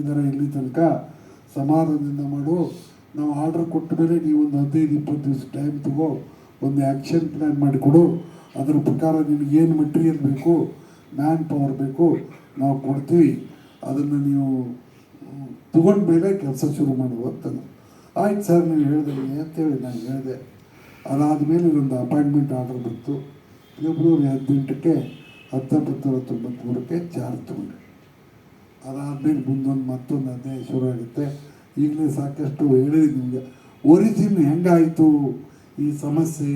ಇದರ ಇಲ್ಲಿ ತನಕ ಸಮಾಧಾನದಿಂದ ಮಾಡು. ನಾವು ಆರ್ಡರ್ ಕೊಟ್ಟ ಮೇಲೆ ನೀವು ಒಂದು ಹದಿನೈದು, ಇಪ್ಪತ್ತು ದಿವಸ ಟೈಮ್ ತಗೋ, ಒಂದು ಆ್ಯಕ್ಷನ್ ಪ್ಲ್ಯಾನ್ ಮಾಡಿಕೊಡು ಅದರ ಪ್ರಕಾರ ನಿಮಗೆ ಏನು ಮೆಟೀರಿಯಲ್ ಬೇಕು ಮ್ಯಾನ್ ಪವರ್ ಬೇಕು, ನಾವು ಕೊಡ್ತೀವಿ. ಅದನ್ನು ನೀವು ತಗೊಂಡ ಮೇಲೆ ಕೆಲಸ ಶುರು ಮಾಡುವ ಅಂತ ಆಯ್ತು ಸರ್ ನೀವು ಹೇಳಿದೆ ಅಂತೇಳಿ ನಾನು ಹೇಳಿದೆ. ಅದಾದಮೇಲೆ ಒಂದು ಅಪಾಯಿಂಟ್ಮೆಂಟ್ ಆರ್ಡರ್ ಬಂತು. ಫೆಬ್ರವರಿ ಹದಿನೆಂಟಕ್ಕೆ ಹತ್ತೊಂಬತ್ತು ನೂರ ತೊಂಬತ್ತ್ಮೂರಕ್ಕೆ ಚಾರ್ಜ್ ತಗೊಂಡೆ. ಅದಾದಮೇಲೆ ಮುಂದೊಂದು ಮತ್ತೊಂದು ಅಧ್ಯಾಯ ಶುರು ಆಗುತ್ತೆ ಈಗಲೇ ಸಾಕಷ್ಟು ಹೇಳಿದೆ ನಿಮಗೆ. ಒರಿಜಿನ್ ಹೆಂಗಾಯಿತು? ಈ ಸಮಸ್ಯೆ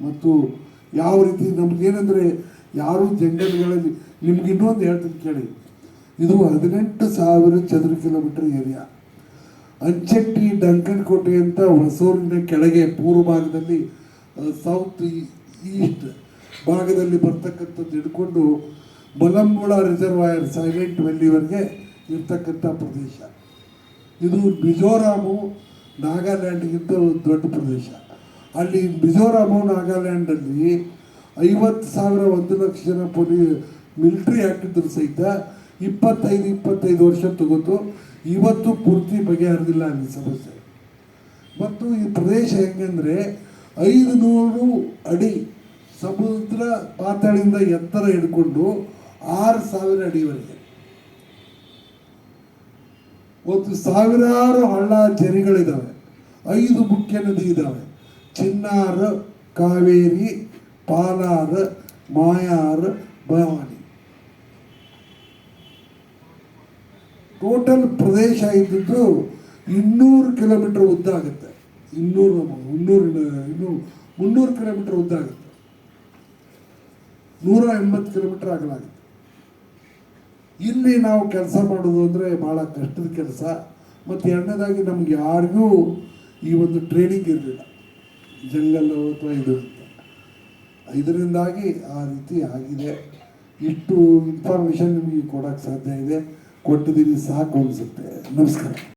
ಮತ್ತು ಯಾವ ರೀತಿ ನಮಗೇನೆಂದರೆ ಯಾರು ಜಂಗಲ್ಗಳಲ್ಲಿ ನಿಮ್ಗೆ ಇನ್ನೊಂದು ಹೇಳ್ತೀನಿ ಕೇಳಿ. ಇದು ಹದಿನೆಂಟು ಸಾವಿರ ಚದುರ ಕಿಲೋಮೀಟರ್ ಏರಿಯಾ ಅಂಚೆಟ್ಟಿ, ಡಂಕನಕೋಟೆ ಅಂತ ಹೊಸೂರಿನ ಕೆಳಗೆ ಪೂರ್ವ ಭಾಗದಲ್ಲಿ ಸೌತ್ ಈಸ್ಟ್ ಭಾಗದಲ್ಲಿ ಬರ್ತಕ್ಕಂಥದ್ದು ಹಿಡ್ಕೊಂಡು ಮಲಂಬುಳ ರಿಸರ್ವಾಯರ್ ಸೈಲೆಂಟ್ ವ್ಯಾಲಿವರೆಗೆ ಇರ್ತಕ್ಕಂಥ ಪ್ರದೇಶ. ಇದು ಮಿಜೋರಾಮು, ನಾಗಾಲ್ಯಾಂಡ್ಗಿಂತ ಒಂದು ದೊಡ್ಡ ಪ್ರದೇಶ. ಅಲ್ಲಿ ಮಿಜೋರಾಮು ನಾಗಾಲ್ಯಾಂಡಲ್ಲಿ ಐವತ್ತು ಸಾವಿರ ಒಂದು ಲಕ್ಷ ಜನ ಪೊಲೀ, ಮಿಲಿಟ್ರಿ ಹಾಕಿದ್ರು ಸಹಿತ ಇಪ್ಪತ್ತೈದು ಇಪ್ಪತ್ತೈದು ವರ್ಷ ತಗೋತು, ಇವತ್ತು ಪೂರ್ತಿ ಬಗೆಹರಿದಿಲ್ಲ ಅಲ್ಲಿ ಸಮಸ್ಯೆ. ಮತ್ತು ಈ ಪ್ರದೇಶ ಹೆಂಗಂದರೆ ಐದು ನೂರು ಅಡಿ ಸಮುದ್ರ ಪಾತಾಳಿಂದ ಎತ್ತರ ಹಿಡ್ಕೊಂಡು ಆರು ಸಾವಿರ ಅಡಿವರೆಗೆ ಒಂದು ಸಾವಿರಾರು ಹಳ್ಳ ಜರಿಗಳಿದ್ದಾವೆ ಐದು ಮುಖ್ಯ ನದಿ ಇದ್ದಾವೆ ಚಿನ್ನಾರ, ಕಾವೇರಿ, ಪಾಲಾರ, ಮಾಯಾರ, ಭವಾನಿ. ಟೋಟಲ್ ಪ್ರದೇಶ ಇದ್ದಿದ್ದು ಇನ್ನೂರು ಕಿಲೋಮೀಟರ್ ಉದ್ದ ಆಗುತ್ತೆ. ಇನ್ನೂರು, ಮುನ್ನೂರು ಇನ್ನೂರು ಮುನ್ನೂರು ಕಿಲೋಮೀಟರ್ ಉದ್ದ ಆಗುತ್ತೆ. ನೂರ ಎಂಬತ್ತು ಕಿಲೋಮೀಟರ್ ಆಗಲಾಗುತ್ತೆ. ಇಲ್ಲಿ ನಾವು ಕೆಲಸ ಮಾಡೋದು ಅಂದರೆ ಭಾಳ ಕಷ್ಟದ ಕೆಲಸ. ಮತ್ತು ಎರಡನೇದಾಗಿ ನಮ್ಗೆ ಯಾರಿಗೂ ಈ ಒಂದು ಟ್ರೈನಿಂಗ್ ಇರಲಿಲ್ಲ. ಜಂಗಲ್ಲು ಅಥವಾ ಇದು ಇದರಿಂದಾಗಿ ಆ ರೀತಿ ಆಗಿದೆ. ಇಷ್ಟು ಇನ್ಫಾರ್ಮೇಷನ್ ನಿಮಗೆ ಕೊಡೋಕ್ಕೆ ಸಾಧ್ಯ ಇದೆ. ಕೊಟ್ಟಿದ್ದೀನಿ ಸಾಕು ಅನಿಸುತ್ತೆ. ನಮಸ್ಕಾರ.